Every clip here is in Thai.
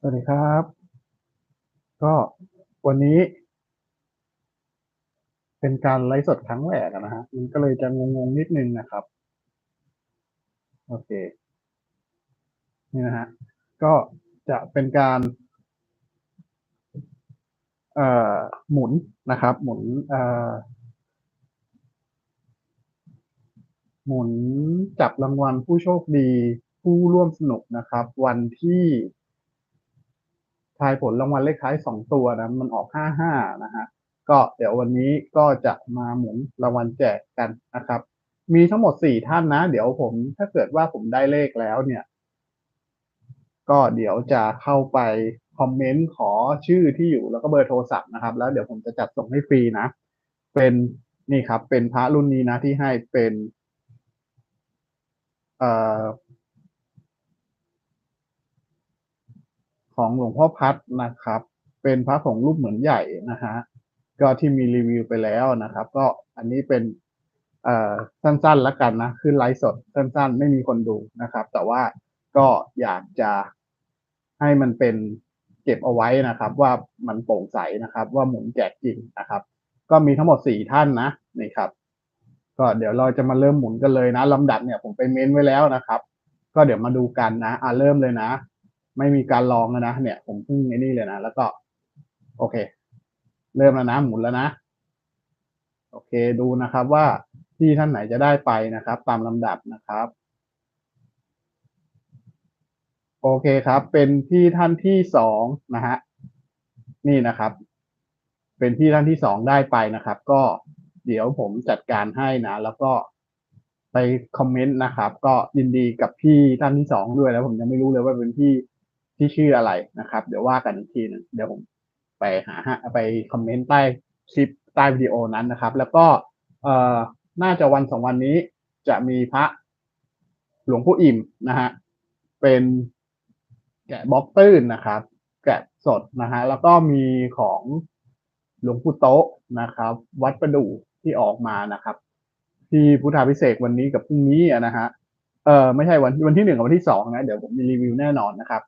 สวัสดีครับ ก็วันนี้ เป็นการไลฟ์สดครั้งแรกนะฮะมันก็เลยจะงงๆนิดนึงนะครับ โอเค นี่นะฮะ ก็จะเป็นการเอ่อหมุนนะครับ หมุนเอ่อหมุนจับรางวัลผู้โชคดีผู้ร่วมสนุกนะครับ วันที่ ทายผลรางวัลเลขท้ายสองตัวนะมันออกห้าห้านะฮะก็เดี๋ยววันนี้ก็จะมาหมุนรางวัลแจกกันนะครับ มีทั้งหมดสี่ท่านนะ เดี๋ยวผมถ้าเกิดว่าผมได้เลขแล้วเนี่ย ก็เดี๋ยวจะเข้าไปคอมเมนต์ขอชื่อที่อยู่แล้วก็เบอร์โทรศัพท์นะครับ แล้วเดี๋ยวผมจะจัดส่งให้ฟรีนะ เป็นนี่ครับ เป็นพระรุ่นนี้นะที่ให้เป็น เอ่อ ของหลวงพ่อพัดนะครับ เป็นพระผงรูปเหมือนใหญ่นะฮะก็ที่มีรีวิวไปแล้วนะครับ ก็อันนี้เป็นเอ่อสั้นๆแล้วกันนะขึ้นไลฟ์สดสั้นๆ ไม่มีคนดูนะครับ แต่ว่าก็อยากจะให้มันเป็นเก็บเอาไว้นะครับ ว่ามันโปร่งใสนะครับ ว่าหมุนแจกจริงนะครับ ก็มีทั้งหมดสี่ท่านนะนี่ครับ ก็เดี๋ยวเราจะมาเริ่มหมุนกันเลยนะลำดับเนี่ยผมไปเม้นไว้แล้วนะครับ ก็เดี๋ยวมาดูกันนะอ่าเริ่มเลยนะ ไม่มีการลองแล้วนะเนี่ย ผมเพิ่งไอ้นี่เลยนะแล้วก็ โอเค เริ่มแล้วนะหมุนแล้วนะโอเคดูนะครับว่าที่ท่านไหนจะได้ไปนะครับ ตามลำดับนะครับ โอเคครับ เป็นที่ท่านที่สองนะฮะนี่นะครับ เป็นที่ท่านที่สองได้ไปนะครับ ก็เดี๋ยวผมจัดการให้นะ แล้วก็ไปคอมเมนต์นะครับ ก็ยินดีกับพี่ท่านที่สองด้วยแล้ว ผมยังไม่รู้เลยว่าเป็นพี่ ที่ชื่ออะไรนะครับ เดี๋ยวว่ากันอีกทีนึงเดี๋ยวผมไปหาไปคอมเมนต์ใต้คลิปใต้วิดีโอนั้นนะครับ แล้วก็เอ่อน่าจะวันสองวันนี้จะมีพระหลวงพ่ออิ่มนะฮะเป็นแกะบล็อกตื้นนะครับ แกะสดนะฮะแล้วก็มีของหลวงปู่โต๊ะนะครับ วัดประดู่ที่ออกมานะครับ ที่พุทธาพิเศษวันนี้กับพรุ่งนี้นะฮะเออไม่ใช่วันวันที่หนึ่งกับวันที่สองนะ เดี๋ยวผมมีรีวิวแน่นอนนะครับ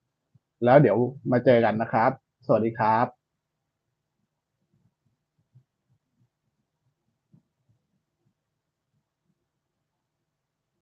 แล้วเดี๋ยวมาเจอกันนะครับ สวัสดีครับ